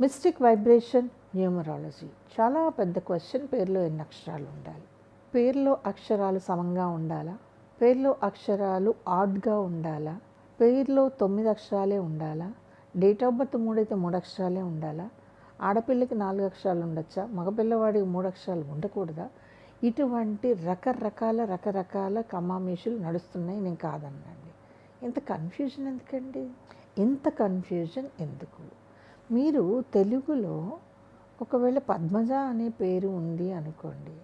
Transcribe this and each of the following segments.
Mystic vibration numerology. చాలా పెద్ద question పేరులో ఎన్ని అక్షరాలు ఉండాలి? పేర్లో అక్షరాలు సమంగా ఉండాలా? పేర్లో అక్షరాలు ఆడ్గా ఉండాలా? పేర్లో తొమ్మిది అక్షరాలే ఉండాలా? డేట్ ఆఫ్ బర్త్ మూడైతే మూడు అక్షరాలే ఉండాలా? ఆడపిల్లకి నాలుగు అక్షరాలు ఉండొచ్చా? మగపిల్లవాడికి మూడు అక్షరాలు ఉండకూడదా? ఇటువంటి రకరకాల రకరకాల కమామేషులు నడుస్తున్నాయి నేను కాదన్నాండి ఇంత కన్ఫ్యూజన్ ఎందుకండి? ఇంత కన్ఫ్యూజన్ ఎందుకు? మీరు తెలుగులో ఒకవేళ పద్మజ అనే పేరు ఉంది అనుకోండి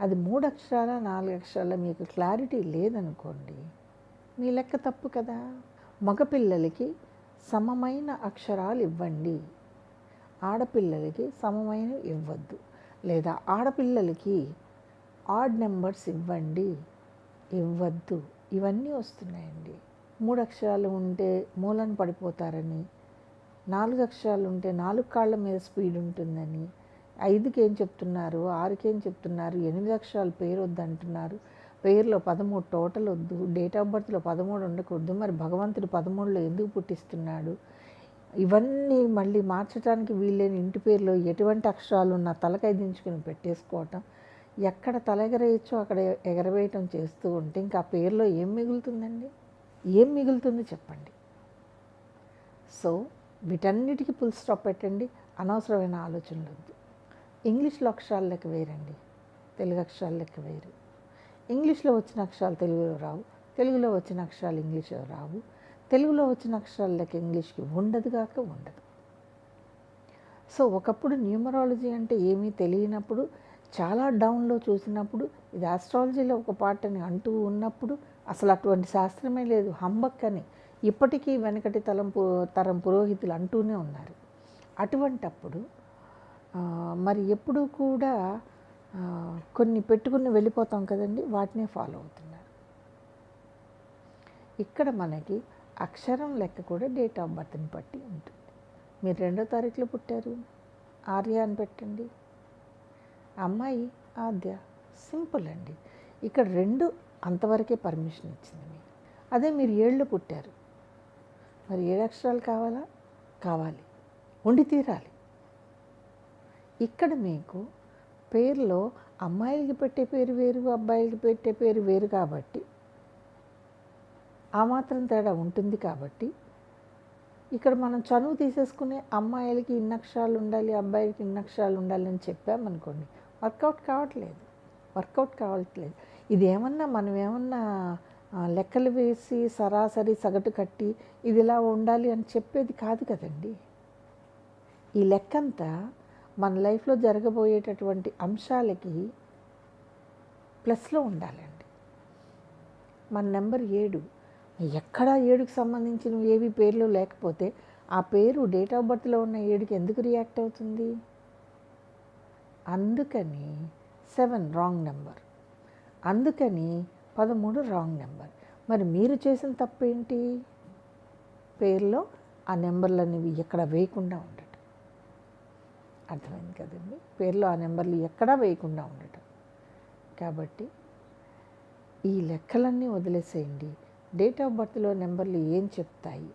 అది మూడు అక్షరాల నాలుగు అక్షరాల మీకు క్లారిటీ లేదనుకోండి మీ లెక్క తప్పు కదా. మగపిల్లలకి సమమైన అక్షరాలు ఇవ్వండి. ఆడపిల్లలకి సమమైన ఇవ్వద్దు. లేదా ఆడపిల్లలకి ఆడ్ నెంబర్స్ ఇవ్వండి. ఇవ్వద్దు. ఇవన్నీ వస్తున్నాయండి. మూడు అక్షరాలు ఉంటే మూలను పడిపోతారని నాలుగు అక్షరాలు ఉంటే నాలుగు కాళ్ళ మీద స్పీడ్ ఉంటుందని. ఐదుకి ఏం చెప్తున్నారు? ఆరుకి ఏం చెప్తున్నారు? ఎనిమిది అక్షరాలు పేరు వద్దంటున్నారు. పేరులో పదమూడు టోటల్ వద్దు. డేట్ ఆఫ్ బర్త్లో పదమూడు ఉండకూడదు. మరి భగవంతుడు పదమూడులో ఎందుకు పుట్టిస్తున్నాడు? ఇవన్నీ మళ్ళీ మార్చడానికి వీల్లేని ఇంటి పేరులో ఎటువంటి అక్షరాలు ఉన్న తలకై దించుకుని పెట్టేసుకోవటం ఎక్కడ తల ఎగరేయచ్చో అక్కడ ఎగరవేయటం చేస్తూ ఉంటే ఇంకా ఆ పేరులో ఏం మిగులుతుందండి? ఏం మిగులుతుంది చెప్పండి? సో వీటన్నిటికీ ఫుల్ స్టాప్ పెట్టండి. అనవసరమైన ఆలోచనలు వద్దు. ఇంగ్లీష్లో అక్షరాలు లెక్క వేరండి. తెలుగు అక్షరాలు లెక్క వేరు. ఇంగ్లీష్లో వచ్చిన అక్షరాలు తెలుగులో రావు. తెలుగులో వచ్చిన అక్షరాలు ఇంగ్లీష్లో రావు. తెలుగులో వచ్చిన అక్షరాలు లెక్క ఇంగ్లీష్కి ఉండదు కాక ఉండదు. సో ఒకప్పుడు న్యూమరాలజీ అంటే ఏమీ తెలియనప్పుడు చాలా డౌన్లో చూసినప్పుడు ఇది ఆస్ట్రాలజీలో ఒక పార్ట్ అని అంటూ ఉన్నప్పుడు అసలు అటువంటి శాస్త్రమే లేదు. హంబక్ అని ఇప్పటికీ వెనకటి తలం పు తరం పురోహితులు అంటూనే ఉన్నారు. అటువంటప్పుడు మరి ఎప్పుడూ కూడా కొన్ని పెట్టుకుని వెళ్ళిపోతాం కదండి వాటినే ఫాలో అవుతున్నారు. ఇక్కడ మనకి అక్షరం లెక్క కూడా డేట్ ఆఫ్ బర్త్ని బట్టి ఉంటుంది. మీరు రెండో తారీఖులో పుట్టారు ఆర్య అని పెట్టండి. అమ్మాయి ఆద్య సింపుల్ అండి. ఇక్కడ రెండు అంతవరకే పర్మిషన్ ఇచ్చింది మీకు. అదే మీరు ఏళ్ళు పుట్టారు. మరి ఏడు అక్షరాలు కావాలా? కావాలి. ఉండి తీరాలి. ఇక్కడ మీకు పేరులో అమ్మాయిలకి పెట్టే పేరు వేరు అబ్బాయిలకి పెట్టే పేరు వేరు కాబట్టి ఆ మాత్రం తేడా ఉంటుంది కాబట్టి ఇక్కడ మనం చనువు తీసేసుకుని అమ్మాయిలకి ఇన్ని అక్షరాలు ఉండాలి అబ్బాయిలకి ఇన్ని అక్షరాలు ఉండాలి అని చెప్పామనుకోండి వర్కౌట్ కావట్లేదు. వర్కౌట్ కావట్లేదు. ఇది ఏమన్నా మనం ఏమన్నా లెక్కలు వేసి సరాసరి సగటు కట్టి ఇది ఇలా ఉండాలి అని చెప్పేది కాదు కదండి. ఈ లెక్కంతా మన లైఫ్లో జరగబోయేటటువంటి అంశాలకి ప్లస్లో ఉండాలండి. మన నెంబర్ ఏడు. ఎక్కడా ఏడుకు సంబంధించిన ఏవి పేర్లు లేకపోతే ఆ పేరు డేట్ ఆఫ్ బర్త్లో ఉన్న ఏడుకి ఎందుకు రియాక్ట్ అవుతుంది? అందుకని సెవెన్ రాంగ్ నెంబర్. అందుకని పదమూడు రాంగ్ నెంబర్. మరి మీరు చేసిన తప్పేంటి? పేర్లో ఆ నెంబర్లు అనేవి ఎక్కడ వేయకుండా ఉండటం. అర్థమైంది కదండి? పేర్లో ఆ నెంబర్లు ఎక్కడా వేయకుండా ఉండటం. కాబట్టి ఈ లెక్కలన్నీ వదిలేసేయండి. డేట్ ఆఫ్ బర్త్లో నెంబర్లు ఏం చెప్తాయి?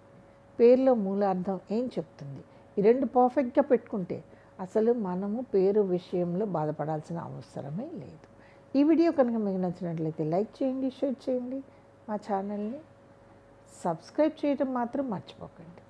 పేర్లో మూలార్థం ఏం చెప్తుంది? ఈ రెండు పర్ఫెక్ట్గా పెట్టుకుంటే అసలు మనము పేరు విషయంలో బాధపడాల్సిన అవసరమే లేదు. ఈ వీడియో కనుక మీకు నచ్చినట్లయితే లైక్ చేయండి షేర్ చేయండి మా ఛానల్ని సబ్స్క్రైబ్ చేయడం మాత్రం మర్చిపోకండి.